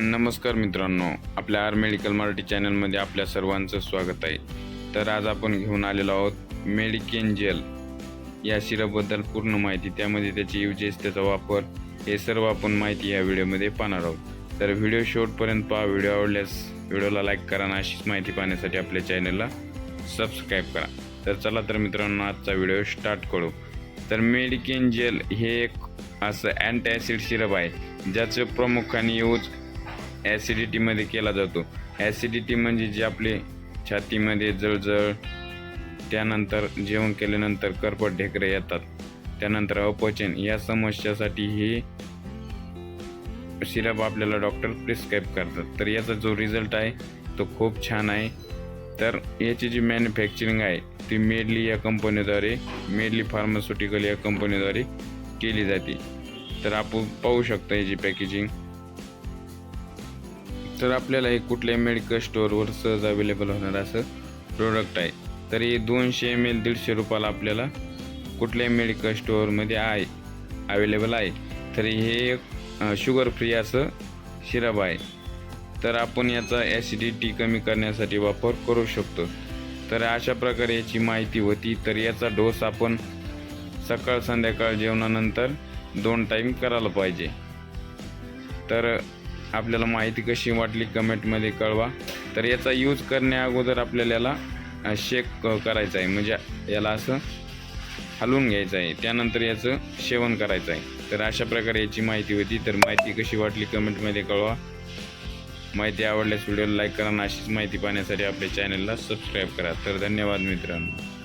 नमस्कार मित्रांनो आपल्या आर मेडिकल मराठी चॅनलमध्ये आपल्या सर्वांचं स्वागत आहे. तर आज आपण घेऊन आलेलो आहोत मेडिकेन जेल या सिरपबद्दल पूर्ण माहिती त्यामध्ये त्याची युजेस त्याचा वापर हे सर्व आपण माहिती या व्हिडिओमध्ये पाहणार आहोत. तर व्हिडिओ शेवटपर्यंत पहा व्हिडिओ आवडल्यास व्हिडिओला लाईक करा आणि अशीच माहिती पाहण्यासाठी आपल्या चॅनलला सबस्क्राईब करा. तर चला तर मित्रांनो आजचा व्हिडिओ स्टार्ट करू. तर मेडिकेन जेल हे एक असं अँटी ॲसिड सिरप आहे ज्याचं प्रामुख्याने यूज ॲसिडिटीमध्ये केला जातो. ॲसिडिटी म्हणजे जे आपले छातीमध्ये जळजळ त्यानंतर जेवण केल्यानंतर करपट ढेकरे येतात. त्यानंतर अपचन या समस्यासाठी हे सिरप आपल्याला डॉक्टर प्रिस्क्राईब करतात. तर याचा जो रिझल्ट आहे तो खूप छान आहे. तर याची जी मॅन्युफॅक्चरिंग आहे ती मेडली या कंपनीद्वारे मेडली फार्मास्युटिकल या कंपनीद्वारे केली जाते. तर आपण पाहू शकता याची पॅकेजिंग तर आपल्याला हे कुठल्याही मेडिकल स्टोअरवर सहज अवेलेबल होणार असं प्रोडक्ट आहे. तर हे दोनशे एम एल दीडशे रुपयाला आपल्याला कुठल्याही मेडिकल स्टोअरमध्ये आहे अवेलेबल आहे. तर हे एक शुगर फ्री असं सिरप आहे. तर आपण याचा ॲसिडिटी कमी करण्यासाठी वापर करू शकतो. तर अशा प्रकारे याची माहिती होती. तर याचा डोस आपण सकाळ संध्याकाळ जेवणानंतर दोन टाईम करायला पाहिजे. तर आपल्याला माहिती कशी वाटली कमेंटमध्ये कळवा. तर याचा यूज करण्या अगोदर आपल्याला याला शेक करायचं आहे म्हणजे याला असं हलवून घ्यायचं आहे त्यानंतर याचं सेवन करायचं आहे तर अशा प्रकारे याची माहिती होती. तर माहिती कशी वाटली कमेंटमध्ये कळवा. माहिती आवडल्यास व्हिडिओला लाईक करा आणि अशीच माहिती पाहण्यासाठी आपल्या चॅनलला सबस्क्राईब करा. तर धन्यवाद मित्रांनो.